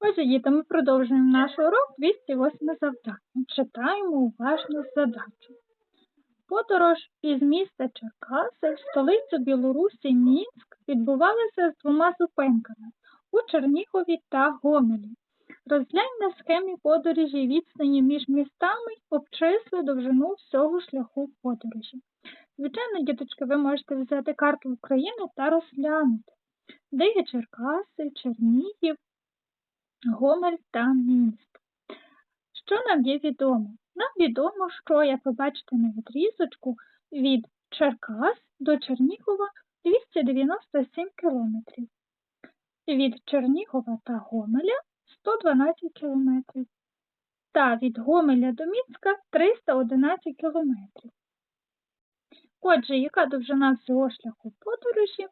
Отже, діти, ми продовжуємо наш урок 208 завдання. Читаємо уважно задачу. Подорож із міста Черкаси в столицю Білорусі Мінськ відбувалася з двома зупинками у Чернігові та Гомелі. Розглянь на схемі подорожі відстані між містами, обчисли довжину всього шляху подорожі. Звичайно, діточки, ви можете взяти карту України та розглянути, де є Черкаси, Чернігів, Гомель та Мінськ. Що нам є відомо? Нам відомо, що, як ви бачите на відрізочку, від Черкас до Чернігова 297 кілометрів. Від Чернігова та Гомеля 112 кілометрів. Та від Гомеля до Мінська 311 кілометрів. Отже, яка довжина всього шляху подорожі?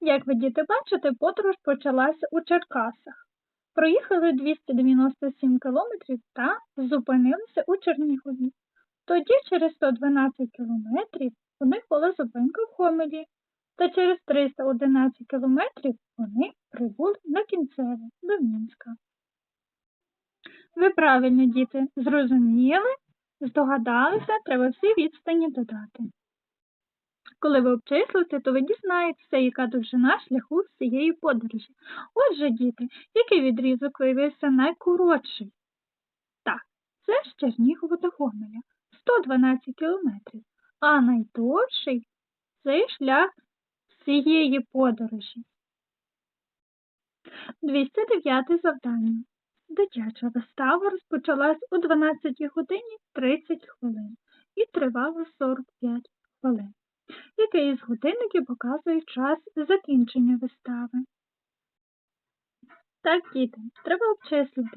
Як ви діти бачите, подорож почалася у Черкасах. Проїхали 297 кілометрів та зупинилися у Чернігові. Тоді через 112 кілометрів у них була зупинка в Хомелі, та через 311 кілометрів вони прибули на кінцеве до Мінська. Ви правильно, діти, зрозуміли, здогадалися, треба всі відстані додати. Коли ви обчислите, то ви дізнаєтеся, яка довжина шляху всієї подорожі. Отже, діти, який відрізок виявився найкоротший? Так, це ж Чернігова до Гомеля 112 кілометрів, а найдовший цей шлях всієї подорожі. 209 завдання. Дитяча вистава розпочалась о 12 годині 30 хвилин і тривала 45 хвилин який із годинників показує час закінчення вистави. Так, діти, треба обчислити.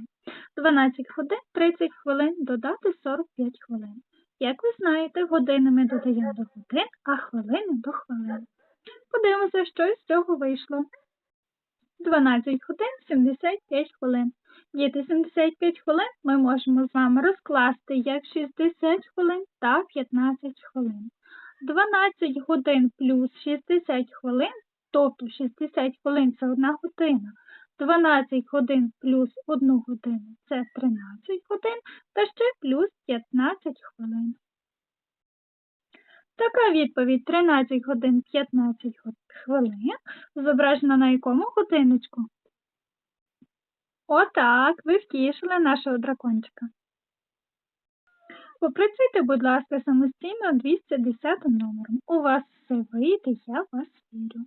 12 годин 30 хвилин додати 45 хвилин. Як ви знаєте, години ми додаємо до годин, а хвилини до хвилин. Подивимося, що із цього вийшло. 12 годин 75 хвилин. Діти 75 хвилин ми можемо з вами розкласти як 60 хвилин та 15 хвилин. 12 годин плюс 60 хвилин, тобто 60 хвилин це одна година. 12 годин плюс 1 годину це 13 годин, та ще плюс 15 хвилин. Така відповідь 13 годин 15 хвилин зображена на якому годиночку? Отак, ви втішили нашого дракончика. Попрацюйте, будь ласка, самостійно 210 номером. У вас все вийде, я вас вірю.